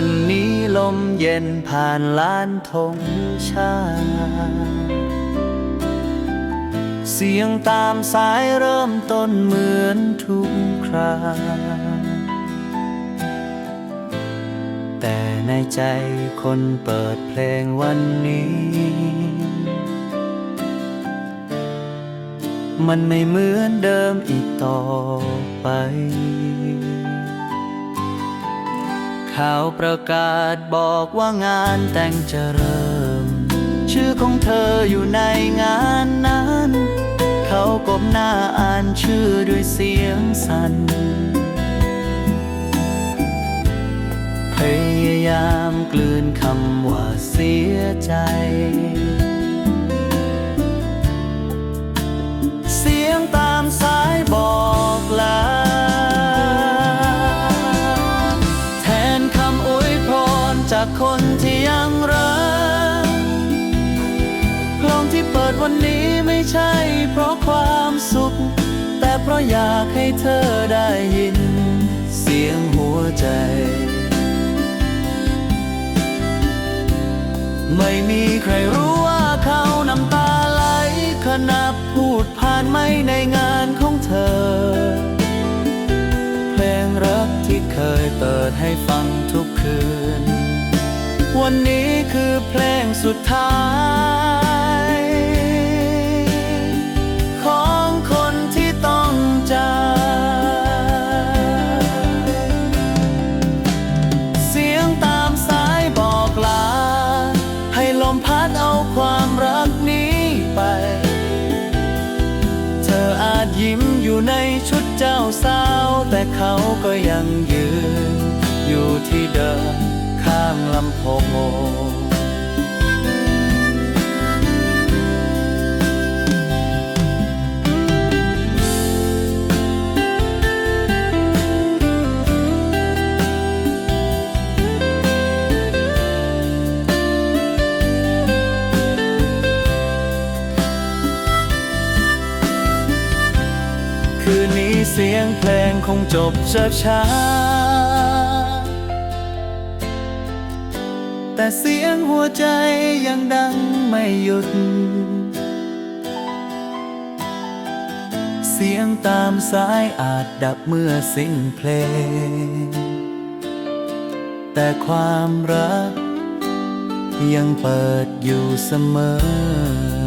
วันนี้ลมเย็นผ่านลานธงชาติเสียงตามสายเริ่มต้นเหมือนทุกคราแต่ในใจคนเปิดเพลงวันนี้ มันไม่เหมือนเดิมอีกต่อไป ข่าวประกาศบอกว่างานแต่งจะเริ่ม ชื่อของเธออยู่ในงานนั้น เขาก้มหน้าอ่านชื่อด้วยเสียงสั่นพยายามกลืนคำว่าเสียใจ จากคนที่ยังรักเพลงที่เปิดวันนี้ไม่ใช่เพราะความสุข แต่เพราะอยากให้เธอได้ยิน เสียงหัวใจ ไม่มีใครรู้ว่าเขาน้ำตาไหลขณะพูดผ่านไม่ในงานของเธอ เพลงรักที่เคยเปิดให้ฟังทุกคืน วันนี้คือเพลงสุดท้าย ของคนที่ต้องจากเสียงตามสายบอกลา ให้ลมพัดเอาความรักนี้ไป เธออาจยิ้มอยู่ในชุดเจ้าสาว แต่เขาก็ยังยืนำโพงคืนนี้เสียงเพลงคงจบช้าช้า แต่เสียงหัวใจยังดังไม่หยุด เสียงตามสายอาจดับเมื่อสิ้นเพลง แต่ความรักยังเปิดอยู่เสมอ